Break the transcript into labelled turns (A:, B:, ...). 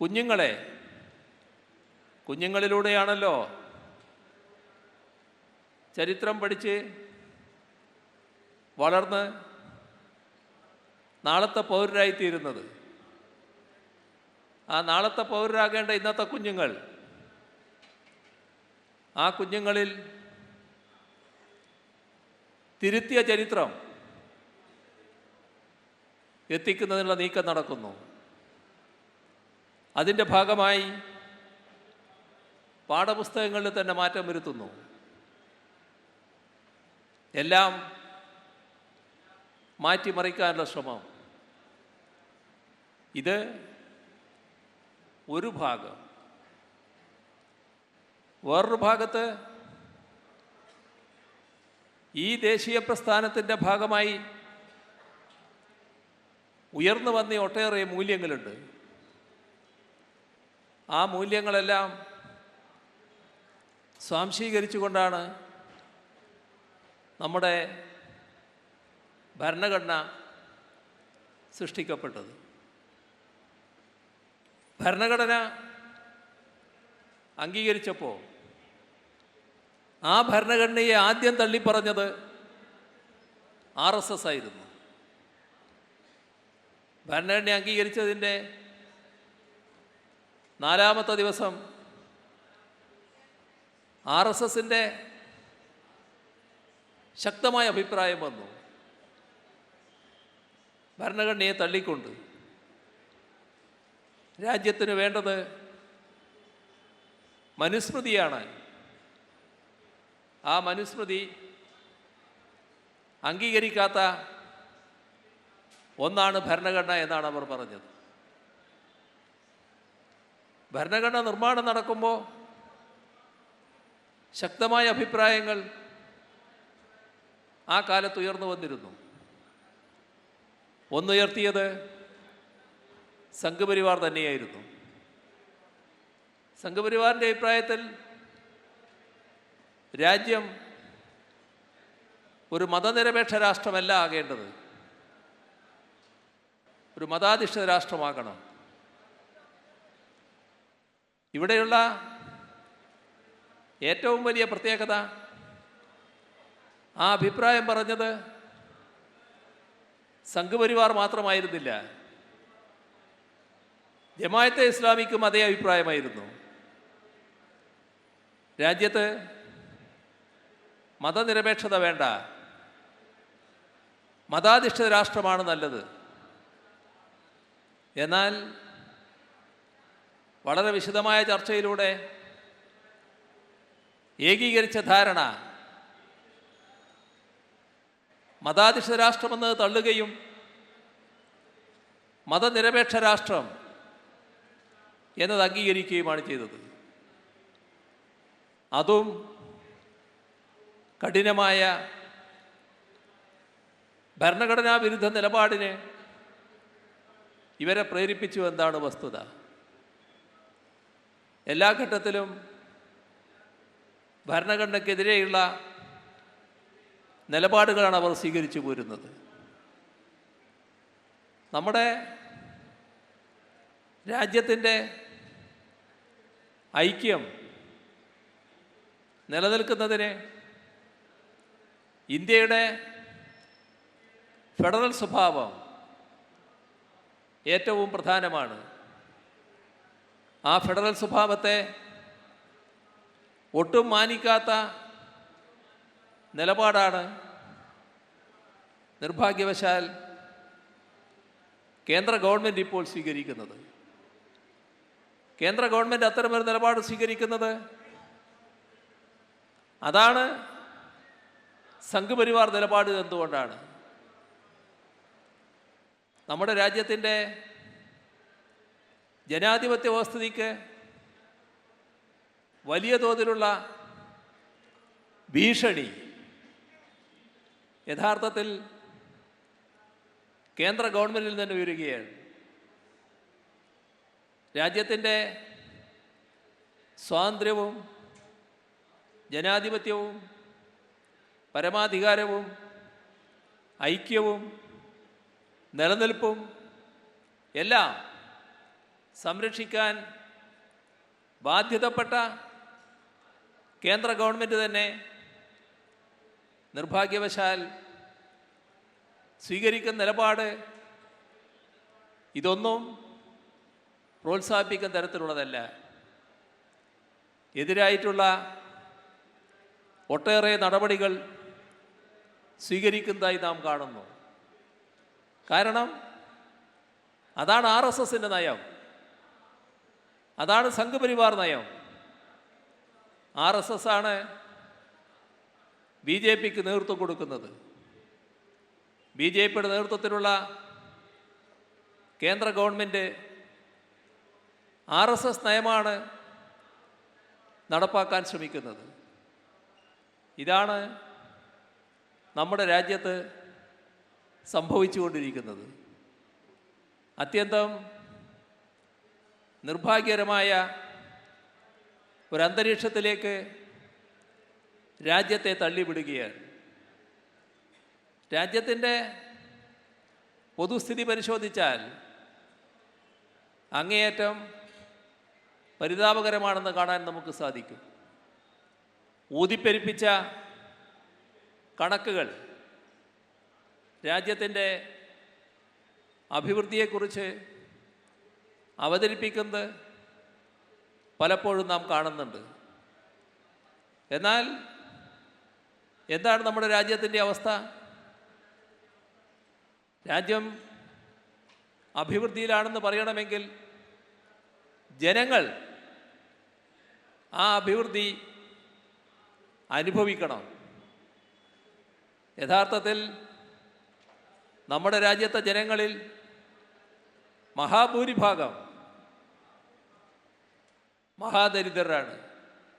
A: കുഞ്ഞുങ്ങളെ കുഞ്ഞുങ്ങളിലൂടെയാണല്ലോ ചരിത്രം പഠിച്ച് വളർന്ന് നാളത്തെ പൗരരായിത്തീരുന്നത്. ആ നാളത്തെ പൗരരാകേണ്ട ഇന്നത്തെ കുഞ്ഞുങ്ങൾ ആ കുഞ്ഞുങ്ങളിൽ തിരുത്തിയ ചരിത്രം എത്തിക്കുന്നതിനുള്ള നീക്കം നടക്കുന്നു. അതിന്റെ ഭാഗമായി പാഠപുസ്തകങ്ങളിൽ തന്നെ മാറ്റം വരുത്തുന്നു. എല്ലാം മാറ്റിമറിക്കാനുള്ള ശ്രമം. ഇത് ഒരു ഭാഗം. വേറൊരു ഭാഗത്ത് ഈ ദേശീയ പ്രസ്ഥാനത്തിന്റെ ഭാഗമായി ഉയർന്നു വന്ന ഒട്ടേറെ മൂല്യങ്ങളുണ്ട്. ആ മൂല്യങ്ങളെല്ലാം സ്വാംശീകരിച്ചു കൊണ്ടാണ് നമ്മുടെ ഭരണഘടന സൃഷ്ടിക്കപ്പെട്ടത്. ഭരണഘടന അംഗീകരിച്ചപ്പോൾ ആ ഭരണഘടനയെ ആദ്യം തള്ളിപ്പറഞ്ഞത് ആർ എസ് എസ് ആയിരുന്നു. ഭരണഘടന അംഗീകരിച്ചതിന്റെ നാലാമത്തെ ദിവസം ആർ എസ് എസിന്റെ ശക്തമായ അഭിപ്രായം വന്നു. ഭരണഘടനയെ തള്ളിക്കൊണ്ട് രാജ്യത്തിന് വേണ്ടത് മനുസ്മൃതിയാണ്. ആ മനുസ്മൃതി അംഗീകരിക്കാത്ത ഒന്നാണ് ഭരണഘടന എന്നാണ് അവർ പറഞ്ഞത്. ഭരണഘടന നിർമ്മാണം നടക്കുമ്പോൾ ശക്തമായ അഭിപ്രായങ്ങൾ ആ കാലത്ത് ഉയർന്നു വന്നിരുന്നു. ഒന്നുയർത്തിയത് സംഘപരിവാർ തന്നെയായിരുന്നു. സംഘപരിവാറിന്റെ അഭിപ്രായത്തിൽ രാജ്യം ഒരു മതനിരപേക്ഷ രാഷ്ട്രമല്ല ആകേണ്ടത്. ഒരു മതാധിഷ്ഠിത രാഷ്ട്രമാകണം. ഇവിടെയുള്ള ഏറ്റവും വലിയ പ്രത്യേകത ആ അഭിപ്രായം പറഞ്ഞത് സംഘപരിവാർ മാത്രമായിരുന്നില്ല. ജമായത്തെ ഇസ്ലാമിക്കും അതേ അഭിപ്രായമായിരുന്നു. രാജ്യത്ത് മതനിരപേക്ഷത വേണ്ട. മതാധിഷ്ഠിത രാഷ്ട്രമാണ് നല്ലത്. എന്നാൽ വളരെ വിശദമായ ചർച്ചയിലൂടെ ഏകീകരിച്ച ധാരണ. മതാധിഷ്ഠിത രാഷ്ട്രമെന്ന് തള്ളുകയും മതനിരപേക്ഷ രാഷ്ട്രം എന്നത് അംഗീകരിക്കുകയുമാണ് ചെയ്തത്. അതും കഠിനമായ ഭരണഘടനാ വിരുദ്ധ നിലപാടിനെ ഇവരെ പ്രേരിപ്പിച്ചു എന്താണ് വസ്തുത. എല്ലാ ഘട്ടത്തിലും ഭരണഘടനയ്ക്കെതിരെയുള്ള നിലപാടുകളാണ് അവർ സ്വീകരിച്ചു പോരുന്നത്. നമ്മുടെ രാജ്യത്തിന്റെ ഐക്യം നിലനിൽക്കുന്നതിന് ഇന്ത്യയുടെ ഫെഡറൽ സ്വഭാവം ഏറ്റവും പ്രധാനമാണ്. ആ ഫെഡറൽ സ്വഭാവത്തെ ഒട്ടും മാനിക്കാത്ത നിലപാടാണ് നിർഭാഗ്യവശാൽ കേന്ദ്ര ഗവൺമെന്റ് ഇപ്പോൾ സ്വീകരിക്കുന്നത്. കേന്ദ്ര ഗവൺമെന്റ് അത്തരമൊരു നിലപാട് സ്വീകരിക്കുന്നത് അതാണ് സംഘപരിവാർ നിലപാട് എന്തുകൊണ്ടാണ്? നമ്മുടെ രാജ്യത്തിന്റെ ജനാധിപത്യ വ്യവസ്ഥിതിക്ക് വലിയ തോതിലുള്ള ഭീഷണി യഥാർത്ഥത്തിൽ കേന്ദ്ര ഗവൺമെന്റിൽ നിന്ന് ഉയരുകയാണ്. രാജ്യത്തിന്റെ സ്വാതന്ത്ര്യവും ജനാധിപത്യവും പരമാധികാരവും ഐക്യവും നിലനിൽപ്പും എല്ലാം സംരക്ഷിക്കാൻ ബാധ്യതപ്പെട്ട കേന്ദ്ര ഗവൺമെന്റ് തന്നെ നിർഭാഗ്യവശാൽ സ്വീകരിക്കുന്ന നിലപാട് ഇതൊന്നും പ്രോത്സാഹിപ്പിക്കുന്ന തരത്തിലുള്ളതല്ല. എതിരായിട്ടുള്ള ഒട്ടേറെ നടപടികൾ സ്വീകരിക്കുന്നതായി നാം കാണുന്നു. കാരണം അതാണ് ആർ എസ് എസിന്റെ നയം. അതാണ് സംഘപരിവാർ നയം. ആർ എസ് എസ് ആണ് ബി ജെ പിക്ക് നേതൃത്വം കൊടുക്കുന്നത്. ബി ജെ പിയുടെ നേതൃത്വത്തിലുള്ള കേന്ദ്ര ഗവൺമെന്റ് ആർ എസ് എസ് നയമാണ് നടപ്പാക്കാൻ ശ്രമിക്കുന്നത്. ഇതാണ് നമ്മുടെ രാജ്യത്ത് സംഭവിച്ചുകൊണ്ടിരിക്കുന്നത്. അത്യന്തം നിർഭാഗ്യകരമായ ഒരു അന്തരീക്ഷത്തിലേക്ക് രാജ്യത്തെ തള്ളിവിടുകയാണ്. രാജ്യത്തിന്റെ പൊതുസ്ഥിതി പരിശോധിച്ചാൽ അങ്ങേയറ്റം പരിതാപകരമാണെന്ന് കാണാൻ നമുക്ക് സാധിക്കും. ഊതിപ്പെരിപ്പിച്ച കണക്കുകൾ രാജ്യത്തിന്റെ അഭിവൃദ്ധിയെക്കുറിച്ച് അവതരിപ്പിക്കുന്നത് പലപ്പോഴും നാം കാണുന്നുണ്ട്. എന്നാൽ എന്താണ് നമ്മുടെ രാജ്യത്തിന്റെ അവസ്ഥ? രാജ്യം അഭിവൃദ്ധിയിലാണെന്ന് പറയണമെങ്കിൽ ജനങ്ങൾ ആ അഭിവൃദ്ധി അനുഭവിക്കണം. യഥാർത്ഥത്തിൽ നമ്മുടെ രാജ്യത്തെ ജനങ്ങളിൽ മഹാഭൂരിഭാഗം മഹാദരിദ്രരാണ്.